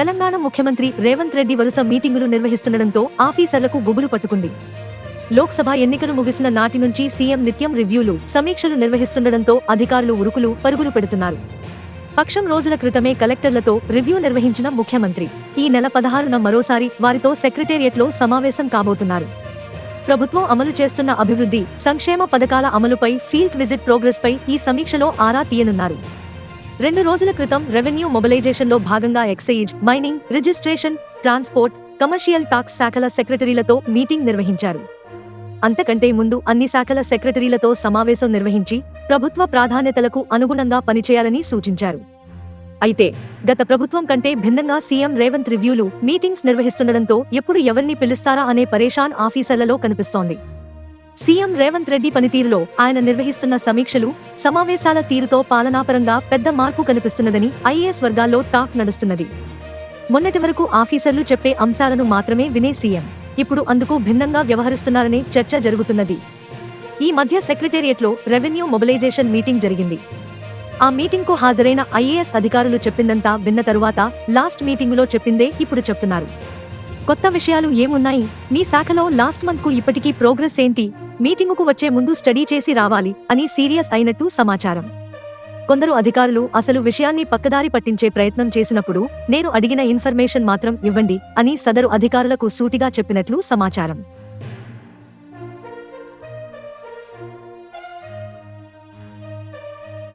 తెలంగాణ ముఖ్యమంత్రి రేవంత్ రెడ్డి వరుస మీటింగులు నిర్వహిస్తుండటంతో ఆఫీసర్లకు గుబులు పట్టుకుంది. లోక్సభ ఎన్నికలు ముగిసిన నాటి నుంచి సీఎం నిత్యం రివ్యూలు సమీక్షలు నిర్వహిస్తుండటంతో అధికారులు ఉరుకులు పరుగులు పెడుతున్నారు. పక్షం రోజుల క్రితమే కలెక్టర్లతో రివ్యూ నిర్వహించిన ముఖ్యమంత్రి. ఈ నెల పదహారున మరోసారి వారితో సెక్రటేరియట్లో సమావేశం కాబోతున్నారు. ప్రభుత్వం అమలు చేస్తున్న అభివృద్ధి సంక్షేమ పథకాల అమలుపై ఫీల్డ్ విజిట్ ప్రోగ్రెస్ పై ఈ సమీక్షలో ఆరా తీయనున్నారు. రెండు రోజుల క్రితం రెవెన్యూ మొబిలైజేషన్లో భాగంగా excise mining registration transport commercial tax శాఖల సెక్రటరీలతో మీటింగ్ నిర్వహించారు. అంతకంటే ముందు అన్ని శాఖల సెక్రటరీలతో సమావేశం నిర్వహించి ప్రభుత్వ ప్రాధాన్యతలకు అనుగుణంగా పనిచేయాలని సూచించారు. అయితే గత ప్రభుత్వం కంటే భిన్నంగా సీఎం రేవంత్ రివ్యూలు మీటింగ్స్ నిర్వహిస్తుండటంతో ఎప్పుడు ఎవరిని పిలుస్తారా అనే పరేషాన్ ఆఫీసర్లలో కనిపిస్తోంది. సీఎం రేవంత్ రెడ్డి పనితీరులో ఆయన నిర్వహిస్తున్న సమీక్షలు సమావేశాల తీరుతో పాలనాపరంగా పెద్ద మార్పు కనిపిస్తున్నదని ఐఏఎస్ వర్గాల్లో టాక్ నడుస్తున్నది. మొన్నటి వరకు ఆఫీసర్లు చెప్పే అంశాలను మాత్రమే వినే సీఎం. ఇప్పుడు అందుకు భిన్నంగా వ్యవహరిస్తున్నారనే చర్చ జరుగుతున్నది. ఈ మధ్య సెక్రటేరియట్లో రెవెన్యూ మొబిలైజేషన్ మీటింగ్ జరిగింది. ఆ మీటింగ్కు హాజరైన ఐఏఎస్ అధికారులు చెప్పిందంతా విన్న తరువాత లాస్ట్ మీటింగులో చెప్పిందే ఇప్పుడు చెప్తున్నారు. కొత్త విషయాలు ఏమున్నాయి? మీ శాఖలో లాస్ట్ మంత్కు ఇప్పటికీ ప్రోగ్రెస్ ఏంటి? మీటింగుకు వచ్చే ముందు స్టడీ చేసి రావాలి అని సీరియస్ అయినట్టు సమాచారం. కొందరు అధికారులు అసలు విషయాన్ని పక్కదారి పట్టించే ప్రయత్నం చేసినప్పుడు నేను అడిగిన ఇన్ఫర్మేషన్ మాత్రం ఇవ్వండి అని సదరు అధికారులకు సూటిగా చెప్పినట్లు సమాచారం.